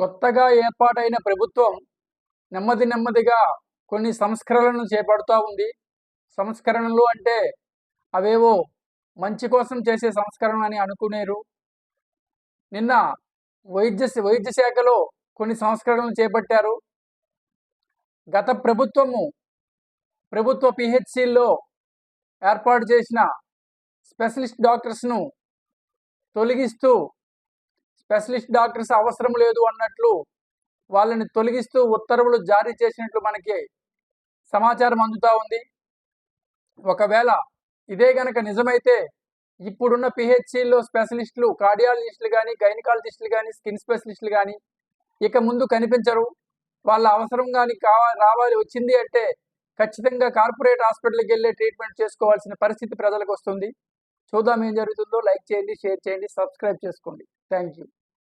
కొత్తగా ఏర్పాటైన ప్రభుత్వం నెమ్మది నెమ్మదిగా కొన్ని సంస్కరణలను చేపడుతూ ఉంది. సంస్కరణలు అంటే అవేవో మంచి కోసం చేసే సంస్కరణ అని అనుకునేరు. నిన్న వైద్య వైద్య శాఖలో కొన్ని సంస్కరణలు చేపట్టారు. గత ప్రభుత్వము ప్రభుత్వ పిహెచ్సిల్లో ఏర్పాటు చేసిన స్పెషలిస్ట్ డాక్టర్స్ను తొలగిస్తూ స్పెషలిస్ట్ డాక్టర్స్ అవసరం లేదు అన్నట్లు వాళ్ళని తొలగిస్తూ ఉత్తర్వులు జారీ చేసినట్లు మనకి సమాచారం అందుతూ ఉంది. ఒకవేళ ఇదే గనక నిజమైతే ఇప్పుడున్న పిహెచ్సిల్లో స్పెషలిస్టులు కార్డియాలజిస్టులు కానీ గైనకాలజిస్టులు కానీ స్కిన్ స్పెషలిస్టులు కానీ ఇక ముందు కనిపించరు. వాళ్ళ అవసరం కానీ కావాలి రావాలి వచ్చింది అంటే ఖచ్చితంగా కార్పొరేట్ హాస్పిటల్కి వెళ్ళే ట్రీట్మెంట్ చేసుకోవాల్సిన పరిస్థితి ప్రజలకు వస్తుంది. చూద్దాం ఏం జరుగుతుందో. లైక్ చేయండి షేర్ చేయండి సబ్స్క్రైబ్ చేసుకోండి. Thank you